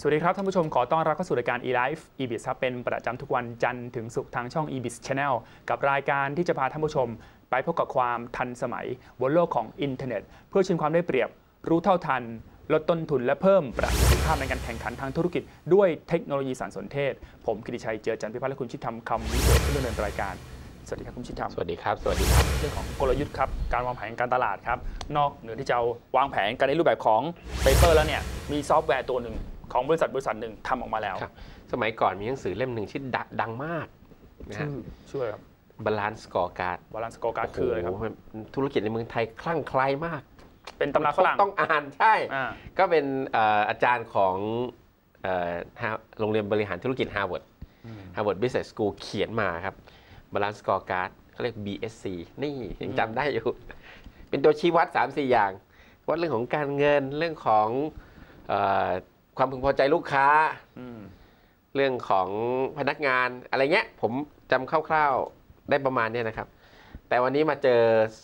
สวัสดีครับท่านผู้ชมขอต้อนรับเข้าสู่รายการ eLife eBiz ครับเป็นประจำทุกวันจันทร์ถึงศุกร์ทางช่อง eBiz Channel กับรายการที่จะพาท่านผู้ชม ไปพบกับความทันสมัย บนโลกของอินเทอร์เน็ต เพื่อชิงความได้เปรียบ รู้เท่าทัน ลดต้นทุนและเพิ่มประสิทธิภาพในการแข่งขันทางธุรกิจ ด้วยเทคโนโลยีสารสนเทศ ผมกิติชัยเจือจันทร์พิพัฒน์และคุณชิดทำคำวิเศษผู้ดำเนินรายการสวัสดีครับคุณชิดทำสวัสดีครับสวัสดีครับเรื่องของกลยุทธ์ครับการวางแผนการตลาดครับนอกเหนือที่จะวางแผนกันในรูปแบบของเปเปอร์แล้วเนี่ยมีซอฟต์แวร์ตัวหนึ่ง ของบริษัทบริษัทหนึ่งทำออกมาแล้วครับสมัยก่อนมีหนังสือเล่มหนึ่งที่ดดังมากนะฮะชื่อช่วยครับ Balance Scorecard บาลานซ์กอการ์ดคืออะไรครับโโหธุรกิจในเมืองไทยคลั่งไคล้มาก เป็นตำราฝรั่งต้องอ่านใช่อ่าก็เป็นเอ่ออาจารย์ของเอ่อฮาโรงเรียนบริหารธุรกิจ Harvard Harvard Business School เขียนมาครับ Balance Scorecard เขาเรียก BSC นี่ยังจำได้อยู่ เป็นตัวชี้วัด 3-4 อย่าง วัดเรื่องของการเงินเรื่องของเอ่อ ความพึงพอใจลูกค้าอืมเรื่องของพนักงานอะไรเงี้ย ผมจำคร่าวๆได้ประมาณเนี้ยนะครับ แต่วันนี้มาเจอ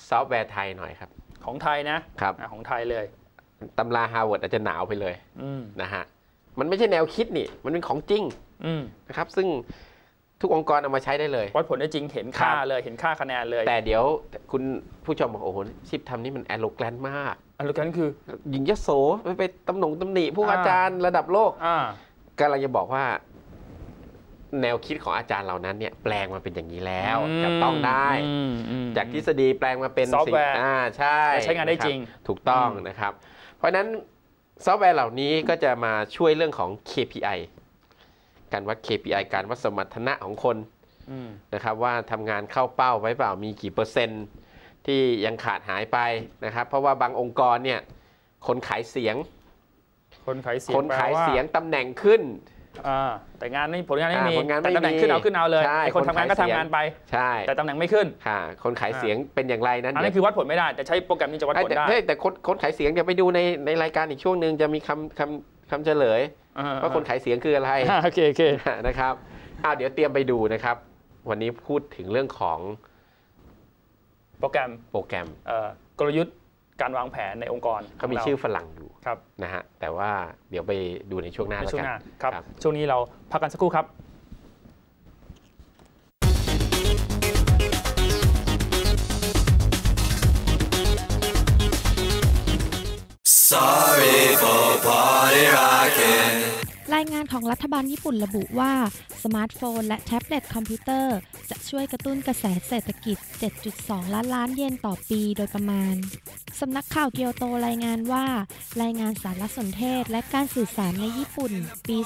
ซอฟต์แวร์ไทยหน่อยครับ ของไทยนะครับอ่าของไทยเลยตำราฮาร์วาร์ดอาจจะหนาวไปเลยอืมนะฮะมันไม่ใช่แนวคิดนี่ มันเป็นของจริงอืมนะครับ ซึ่งทุกองค์กรเอามาใช้ได้เลย วัดผลได้จริงเห็นค่าครับเลยเห็นค่าคะแนนเลย แต่เดี๋ยวคุณผู้ชมบอกโอ้โหชิปทำนี่มันแอโลแกรนมาก อันนี้กันคือยิงยโสไปไปตำหนงตำหนิผู้อ่าอาจารย์ระดับโลกอ่ากำลังจะบอกว่า แนวคิดของอาจารย์เหล่านั้นเนี่ยแปลงมาเป็นอย่างนี้แล้วจับต้องได้อืมอืมจากทฤษฎีแปลงมาเป็นซอฟต์แวร์สิ่งอ่าใช่และใช้งานได้ะคบจริง ถูกต้องอืมนะครับ เพราะฉะนั้นซอฟต์แวร์เหล่านี้ก็จะมาช่วยเรื่องของ KPI การวัด KPI การวัดสมรรถนะของคนอืมนะครับว่าทำงานเข้าเป้าไว้เปล่ามีกี่เปอร์เซ็นต์ ที่ยังขาดหายไปนะครับ เพราะว่าบางองค์กรเนี่ยคนขายเสียง คนขายเสียงคนขายแปลว่เสียงตำแหน่งขึ้นอ่าแต่งานไม่ผลงานไม่อ่ามีผลงานไม่แต่ตำแหน่งมีขึ้นเอาขึ้นเอาเลยใช่ไอ้คนคนทำงานขายก็ทำเสียงงานไปใช่แต่ตำแหน่งไม่ขึ้นค่ะ คนขายอ่าเสียงเป็นอย่างไรนั้นอันเดี๋นี้ยวคือวัดผลไม่ได้แต่ใช้โปรแกรมนี้จะวัดผลแต่ได้เฮ้ยแต่คนคนขายเสียงเดี๋ยวไปดูในในรายการอีกช่วงหนึ่งจะมีคำคำคำเฉลยอ่าว่าคนขายเสียงคืออะไรอ่าโอเคโอเคนะครับอ้าวเดี๋ยวเตรียมไปดูนะครับ วันนี้พูดถึงเรื่องของ โปรแกรมโปรแกรมเอ่อกลยุทธ์การวางแผนในองค์กรเขามีขงรชื่อฝรั่งอยู่ครับนะฮะแต่ว่าเดี๋ยวไปดูในช่วงหน้าในแล้วช่วกังนหน้าครับครับช่วงนี้เราพักกันสักครู่ครับ รายงานของรัฐบาลญี่ปุ่นระบุว่า สมาร์ทโฟนและแท็บเล็ตคอมพิวเตอร์ จะช่วยกระตุ้นกระแสเศรษฐกิจ 7.2 ล้านล้านเยนต่อปีโดยประมาณ สำนักข่าวเกียวโตรายงานว่า รายงานสารสนเทศและการสื่อสารในญี่ปุ่น ปี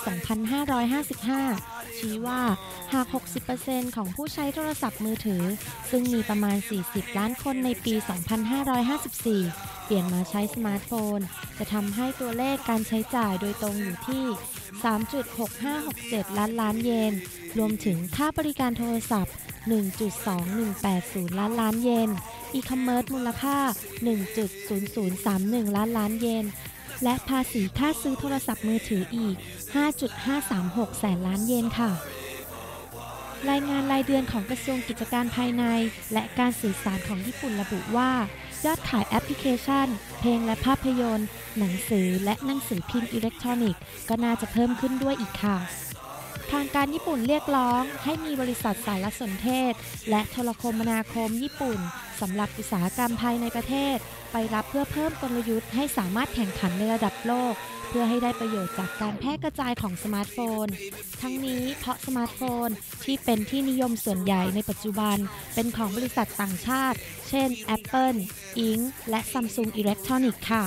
2555 ชี้ว่า หาก 60%ของผู้ใช้โทรศัพท์มือถือ ซึ่งมีประมาณ 40 ล้านคนในปี 2554 เปลี่ยนมาใช้สมาร์ทโฟน จะทำให้ตัวเลขการใช้จ่ายโดยตรงอยู่ที่ 3.6567 ล้านล้านเยน รวมถึงค่าบริการโทรศัพท์ 1.2180 ล้านล้านเยน อีคอมเมิร์ซมูลค่า 1.0031 ล้านล้านเยน และภาษีค่าซื้อโทรศัพท์มือถืออีก 5.536 แสนล้านเยนค่ะ รายงานรายเดือนของกระทรวงกิจการภายใน และการสื่อสารของญี่ปุ่นระบุว่า ยอดขายแอปพลิเคชัน เพลงและภาพยนตร์ หนังสือและหนังสือพิมพ์อิเล็กทรอนิกส์ก็น่าจะเพิ่มขึ้นด้วยอีกค่ะ ทางการญี่ปุ่นเรียกร้องให้มีบริษัทสารสนเทศ และโทรคมนาคมญี่ปุ่นสำหรับอุตสาหกรรมภายในประเทศ ไปรับเพื่อเพิ่มกลยุทธ์ให้สามารถแข่งขันในระดับโลก เพื่อให้ได้ประโยชน์จากการแพร่กระจายของสมาร์ทโฟน ทั้งนี้เพราะสมาร์ทโฟนที่เป็นที่นิยมส่วนใหญ่ในปัจจุบัน เป็นของบริษัทต่างชาติ เช่น Apple, Inc. และ Samsung Electronics ค่ะ